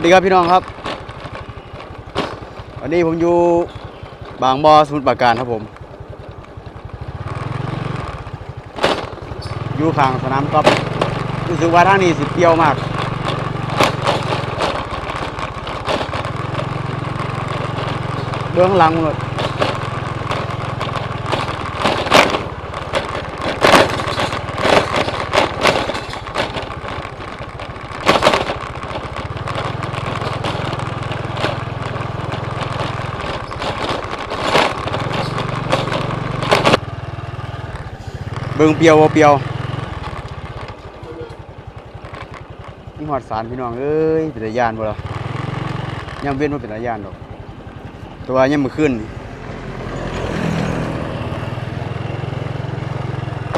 สวัสดีครับพี่น้องครับ วันนี้ผมอยู่บางบอสมุทรปราการครับผม อยู่ข้างสนามกอล์ฟรู้สึกว่าทางนี้สิเปรี้ยวมาก เบื้องหลังหมด เบืองเปียวเปียวนี่หอดสารพี่น้องเอ้ยเป็นยานบ่ล่ะยังเว้นว่าเป็นยานดอกตัวยังมือขึ้น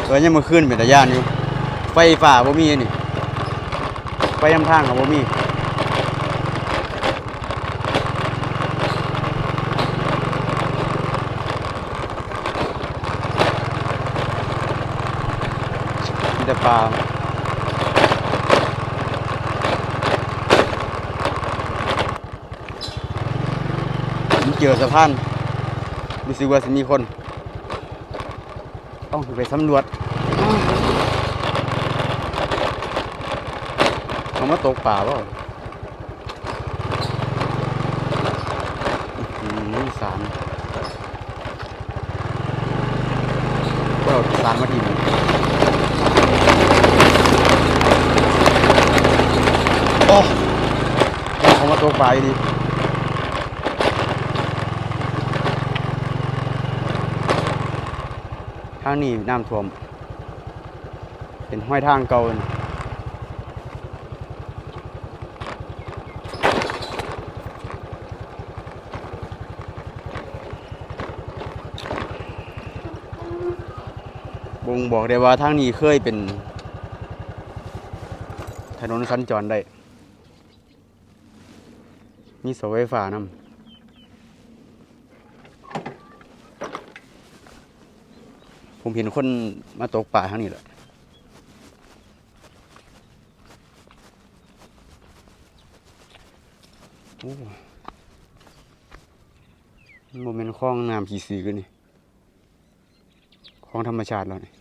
ตัวยังมือขึ้นเป็นตะยานอยู่ไฟฝ่าบ่มีนี่ไฟยำทางกับบ่มี แต่ปลาผมเจอสะพานรู้สึกว่าจะมีคนต้องไปสำรวจเขามาตกป่าเปล่าสารก็เอาสารมาทีมงโอ้เขามา ตกป่าดีทางนี้น้ำท่วม เป็นห้อยทางเก่าบ่งบอกได้ว่าทางนี้เคยเป็น ถนนสัญจรได้ มีเสาไฟฟ้านำผมเห็นคนมาตกป่าทางนี้แหละ โอ้โมเมนต์คลองน้ำขี่สีกันนี่คลองธรรมชาติแล้วนี่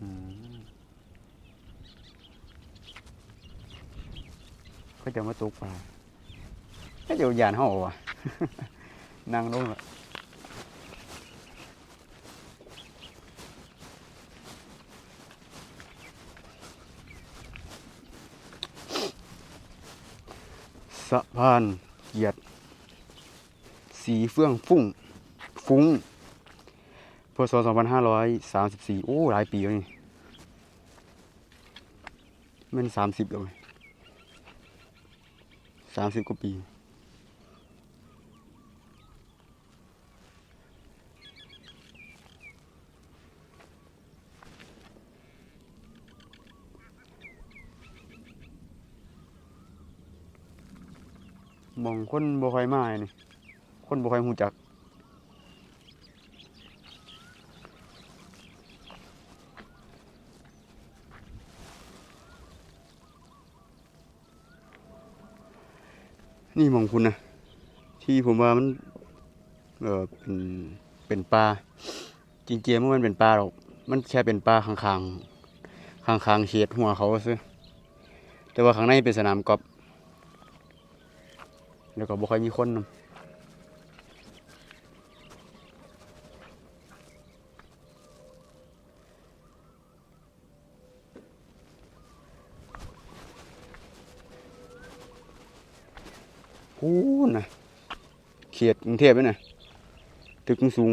อืม ก็จะมาตกปลาก็จะยานห่อวะนั่งลงละสะพานเกียรติสีเฟื่องฟุ้งฟุ้งพศ2534 โอ้ หลายปีแล้วนี่มัน30แล้วเว้ย สามสิบกว่าปีมองคนบ่ค่อยมานี่คนบ่ค่อยหูจัก นี่มองคุณนะที่ผมว่ามันเออเป็นเป็นปลาจริงๆมันเป็นปลาหรอกมันแค่เป็นปลาข้างๆข้างๆเฉียดหัวเขาซื้อแต่ว่าข้างในเป็นสนามกอล์ฟแล้วก็บ่ค่อยมีคนนำ พูนนะเขียดกรุงเทพด้วยนะตึกสูง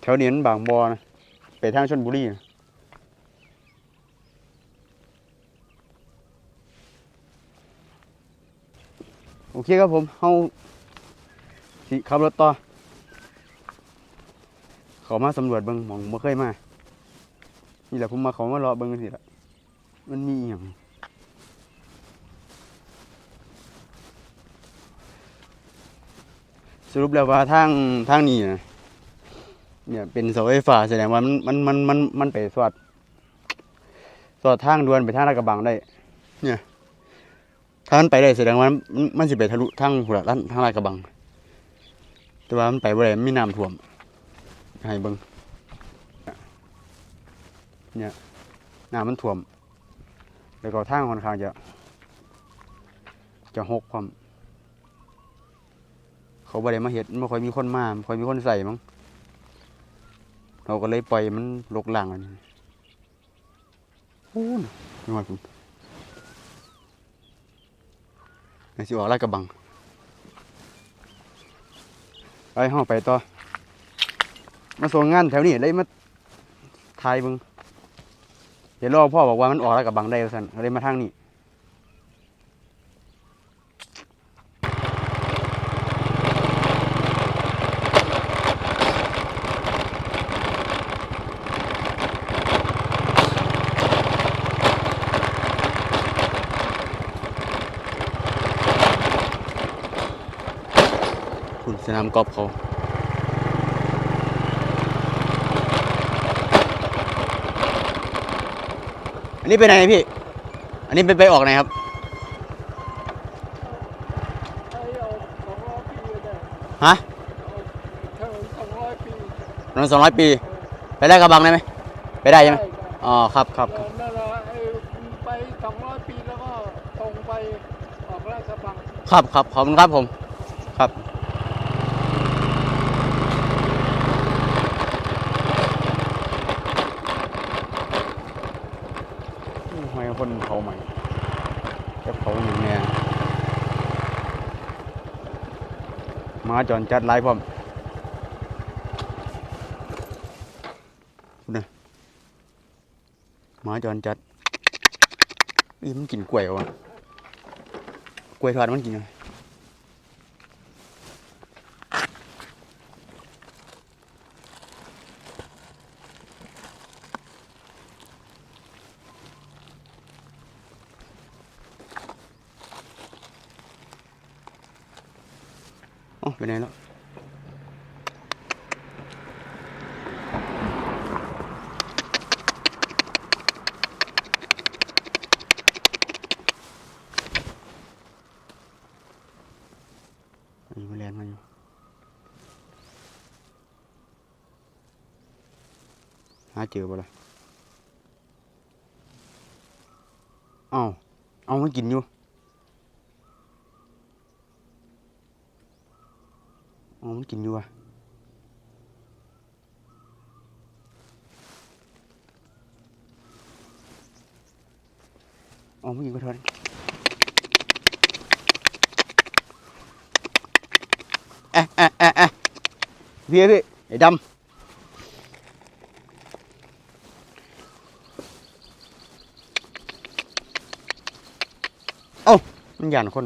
แถวนี้มันบางบอนะไปทางชนบุรีนะโอเคครับผมเฮาสิขับรถต่อเขามาสำรวจเบิงหมองบ่เคยมา นี่แหละผมมาเขามารอเบิ่งสิละ มันมีอย่างรุปแล้วว่าทางทางนี้นะเนี่ยเป็นเสาไฟฟ้าแสดงว่ามันมันมันมันมันไปสอดสอดทางด่วนไปทางลาดกระบังได้ เนี่ยถ้ามันไปได้แสดงว่ามันมันสิไปทะลุทางหัวร้านทางลาดกระบัง แต่ว่ามันไปบ่ได้มันมีน้ำท่วมให้เบิ่งเนี่ยน้ำมันท่วม แล้วก็ทางค่อนข้างจะ จะหกความ เขาบ่ได้มาเห็ดไม่ค่อยมีคนมาไม่ค่อยมีคนใส่มั้งเราก็เลยปล่อยมันลกหลังอันนี้โอ้ยนี่ว่าผมไอ้สิออกลาดกระบังไปห้องไปต่อ มาส่งงานแถวนี้เลยมาทายเบึง เดี๋ยวรอพ่อบอกว่ามันออกแลาดกระบังได้สันเลยมาทางนี้คุณสนามกอล์ฟเขา นนี้ไปไหนพี่ อันนี้ไปไปออกไหนครับไอ้เอาสองร้อยปีเลยฮะเธอสองร้อยปีถนนสองร้อยปี ไปได้กระบังได้ไหม ไปได้ใช่ไหมได้อ๋อ ครับครับคได้รับนั่นแหละไอ้ไปสองร้อยปีแล้วก็ตรงไปออกราชบัง ครับครับขอบคุณครับผม ครับทำไมคนเผาใหม่จะเผาอย่างเนี้ยหมาจอนจัดไล่พร้อมนะหมาจอนจัดนี่มันกินกล้วยวะกล้วยทอดมันกินยังไงอ๋อไปไหนแล้ว มีแมลงมาอยู่ หาเจอบ่ล่ะเอ้าเอามันกินอยู่เอามันกินอยู่ว่ะเอามันกินก็เท่านั้นเอ๊ะเอ๊ะเอ๊ะเอ๊ะพี่พี่ไอ้ดำเอ้า มันหยานคน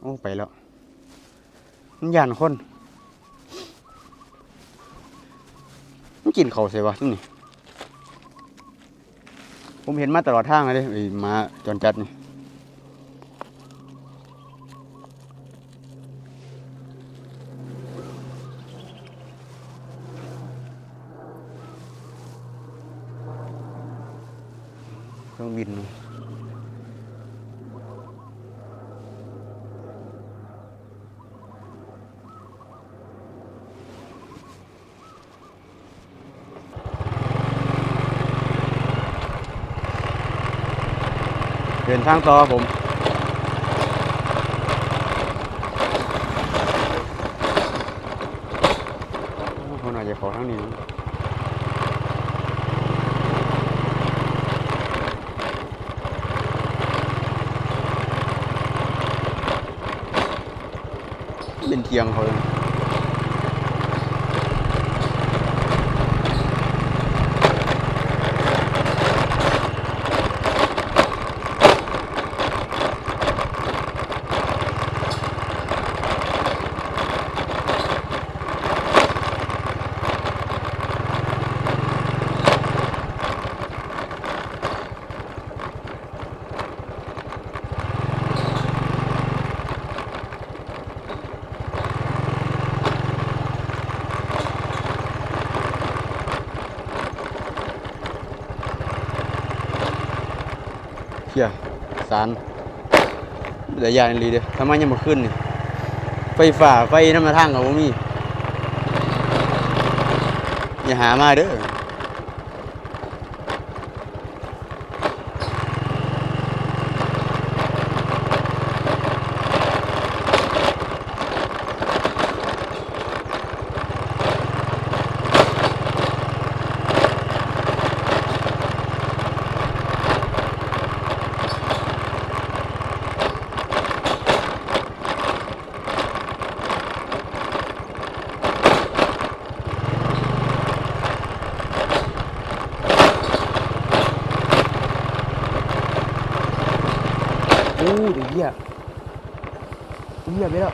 โอ้ไปแล้ว มันหยานคน มันกินเขาใส่วะนี่ ผมเห็นมาตลอดทางเลยไอ้หมาจอนจัดนี่ เครื่องบินเนอะเดิ นทางต่อผมโอ้คนอาจจะขอทางนี้เป็นเทียงเขาเลย สารเหลือยานลีเด้อทำไมยังมาขึ้นนี่ไฟฝ่าไฟน้ำมาทางกับ่มีอย่าหามาเด้อ โอ้เดี๋ยวเหี้ยเหี้ยไปแล้ว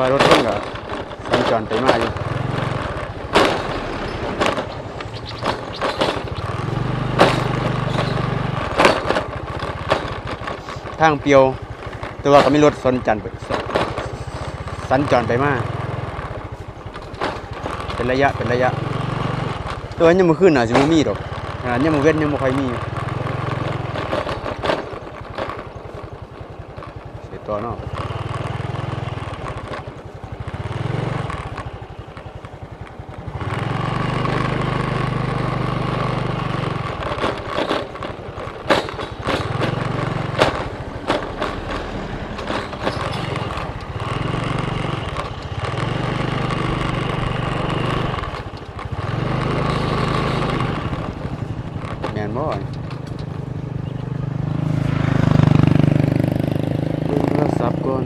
ตัวรถเพิ่งก็สัญจรไปมาอยู่ทางเปียว แต่ว่าก็มีรถสัญจรไปสัญจรไปมาเป็นระยะเป็นระยะ ตัวยังมาขึ้นอะสิบ่มีดอกขนาดยังเว้นยังบ่ค่อยมีเสียตัวเนาะ นบ่อยเบิ่งโทรศัพท์ก่อน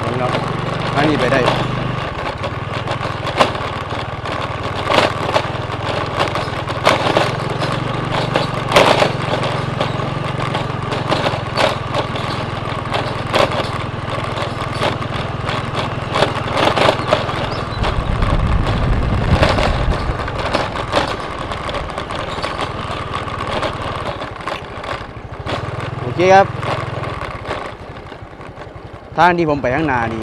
เบิ่งแล้วทางนี้ไปได้ ทางที่ผมไปข้างหน้านี่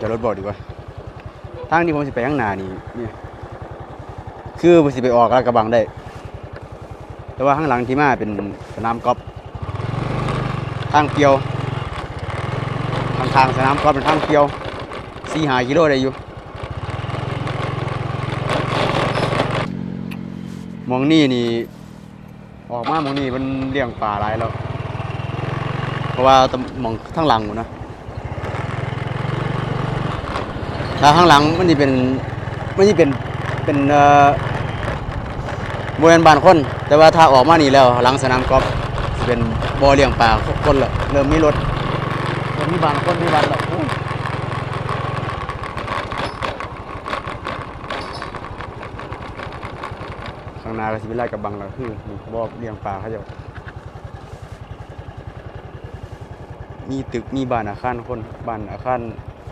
จะรถบอกดีกว่าทางที่ผมสิไปข้างหน้านี่เนี่ยคือผมสิไปออกลาดกระบังได้ แต่ว่าข้างหลังที่มาเป็นสนามกอล์ฟทางเปียว ทางทางสนามกอล์ฟเป็นทางเปียวสี่หากิโลได้อยู่มองนี่นี่ออกมามองนี่มันเลี้ยงปลาหลายแล้ว ราะว่าตำหมองข้างหลังหมดนะถ้าข้างหลังมันจะเป็นมันจะเป็นเป็นเอ่อบริเวณบ้านคน แต่ว่าถ้าออกมานี่แล้ว หลังสนามกอล์ฟเป็นบ่อเลี้ยงปลาคนละเริ่มมีรถเริ่มมีบ้านคนมีบ้านแล้วข้างหน้าก็สิเป็นไร่กับบังแล้วคือบ่อเลี้ยงปลาเขาจะ มีตึกมีบ้านอาคารคนบ้านอาคาร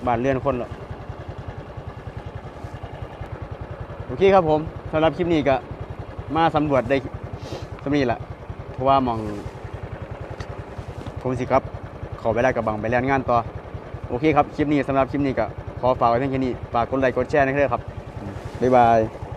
บ้านเรือนคนแล้วโอเคครับผมสำหรับคลิปนี้ก็มาสำรวจได้สำนี้แหละเพราะว่ามอง ผมสิครับ ขอไปได้กับบังไปแล่นงานต่อ โอเคครับ คลิปนี้สำหรับคลิปนี้ก็ขอฝากไว้เพียงแค่นี้ฝากกดไลค์กดแชร์นะครับ บ๊ายบาย